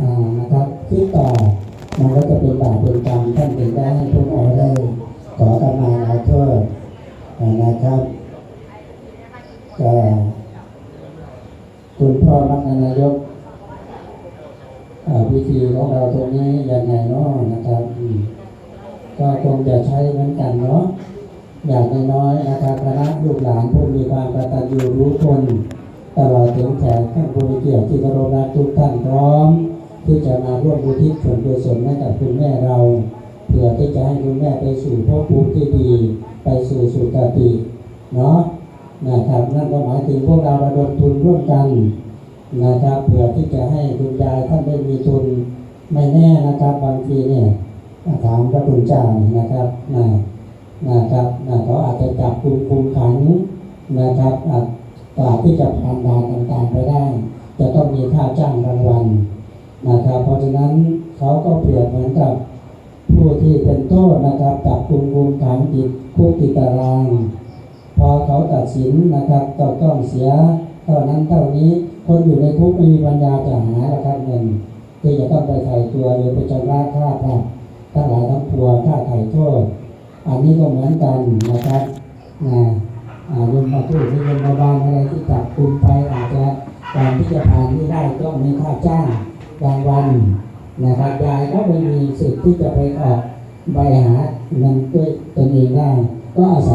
อ่านะครับคิดต่อมันก็จะเป็นบาปเป็นกรรมท่านถึงได้ให้พวกเราได้ขอกรรมาลาโทษอ่านะครับก็คุณพ่อมักนายกพิธีของเราตรงนี้ยังไงเนาะนะครับก็คงจะใช้เหมือนกันเนาะอย่างน้อยๆนะครับคณะลูกหลานผู้มีความกตัญญูรู้คุณ ตลอดถึงแขกท่านผู้มีเกียรติที่เคารพรักทุกท่านพร้อม ที่จะมาร่วมบุทิศส่วนกุศลให้กับคุณแม่เรา เพื่อที่จะให้คุณแม่ไปสู่ภพภูมิที่ดี ไปสู่สุคติเนาะนะครับนั่นก็หมายถึงพวกเราระดมทุนร่วมกันนะครับเพื่อที่จะให้คุณยายท่านได้มีทุนไม่แน่นะครับบางทีเนี่ยถามพระคุณเจ้านะครับนะนะครับนะเขาอาจจะจับคุมคุมขังนะครับอาจกว่า ที่จะผ่านด่านต่างๆไปได้ จะต้องมีค่าจ้างรางวัลนะครับเพราะฉะนั้นเขาก็เปรียบเหมือนกับผู้ที่เป็นโทษนะครับจับคุมคุมขังติดคุกติดตาราง พอเขาตัดสินนะครับก็ต้องเสียเท่านั้นเท่านี้คนอยู่ในคุกไม่มีปัญญาจะหาละครับเงินที่จะต้องไปไถ่ตัวหรือไปชำระค่าปรับทั้งหลายทั้งปวงค่าไถ่โทษ อันนี้ก็เหมือนกันนะครับนะ อ่ายมาทูตหรือยมาบางอะไรที่จับกลุ่มไปอาจจะการที่จะผ่านที่ได้ต้องมีค่าจ้างรางวัลนะครับยายก็ไม่มีสิทธิ์ที่จะไปออกใบหาเงินด้วยตนเองได้ ก็อาศัย